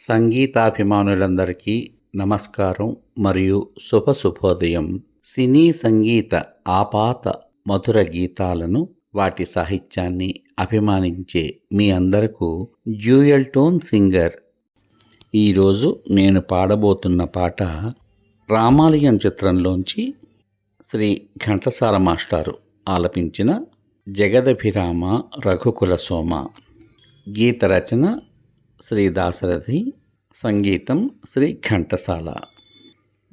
సంగీతాభిమానులందరికీ నమస్కారం మరియు శుభ శుభోదయం సినీ సంగీత ఆపాత మధుర గీతాలను వాటి సాహిత్యాన్ని అభిమానించే మీ అందరకు డ్యూయల్ టోన్ సింగర్. ఈరోజు నేను పాడబోతున్న పాట రామాలయం చిత్రంలోంచి శ్రీ ఘంటసాల మాస్టారు ఆలపించిన జగదభిరామ రఘుకుల సోమ. గీత రచన శ్రీ దాశరథి సంగీతం శ్రీ ఘంటసాల.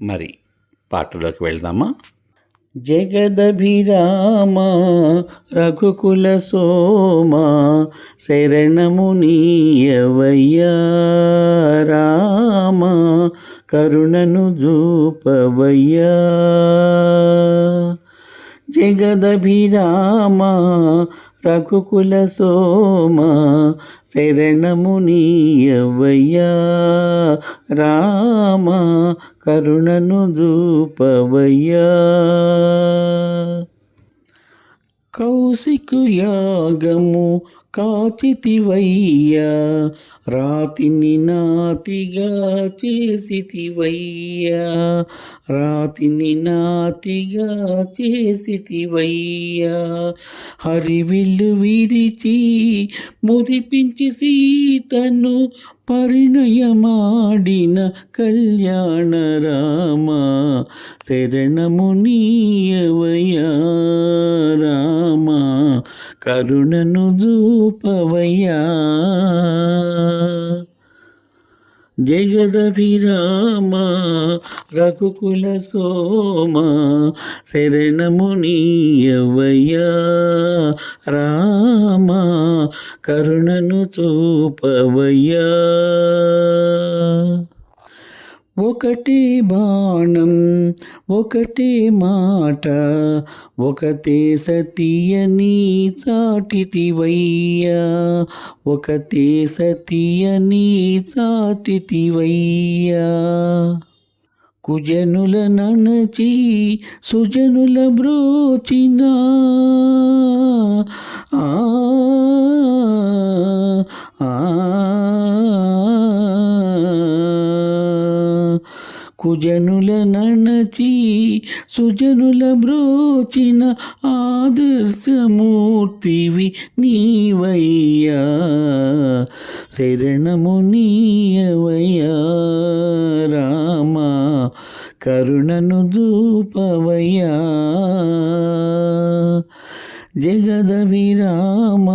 మరి పాటలోకి వెళ్దామా? జగదభిరామ రఘుకుల సోమ శరణము నీయవయ్యా రామ కరుణను జూపవయ్యా. జగదభిరామ రఘుకుల సోమ శరణము నీయవయ్యా. రామ కరుణను దూపవయ్యా. కౌశికు యాగము కాచితివయ్యా రాతిని నాతిగా చేసితివయ్యా రాతిని నాతిగా చేసితివయ్యా. హరివిల్లు విరిచి మురిపించి సీతను పరిణయమాడిన కళ్యాణ రామ శరణము నీయవయ్యా. కరుణను దూపవయ్యా జగదభిరామ రఘుకుల సోమ శరణమునియవయ్యా రామ కరుణను చూపవయ్యా. ఒకటే బాణం ఒకటే మాట ఒకతే సతీయని చాటితివయ్యా ఒకతే సతీయని చాటితివయ్యా. కుజనుల నణచి సుజనుల బ్రోచినా కుజనుల నణచి సుజనుల బ్రోచిన ఆదర్శమూర్తివి నీవయ్యా. శరణము నీయవయ్యా రామ కరుణను దూపవయ్యా. జగద విరామ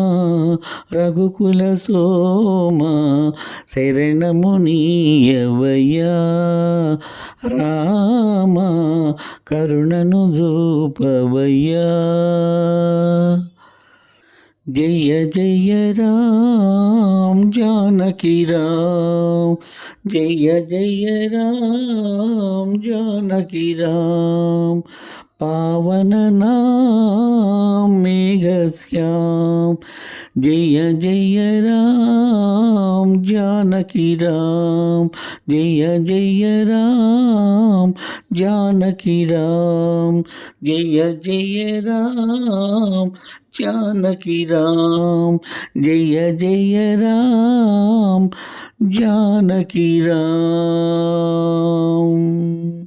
రఘుకుల సోమ శరణము నీయవయ్యా. రామ కరుణను జూపవయ్యా జయ జయ రామ జానకి రామ. జయ జయ రామ జానకి రామ. पावन नाम मेघश्याम जय जय राम जानकी राम। जय जय राम जानकी राम। जय जय राम जानकी राम। जय जय राम जानकी राम।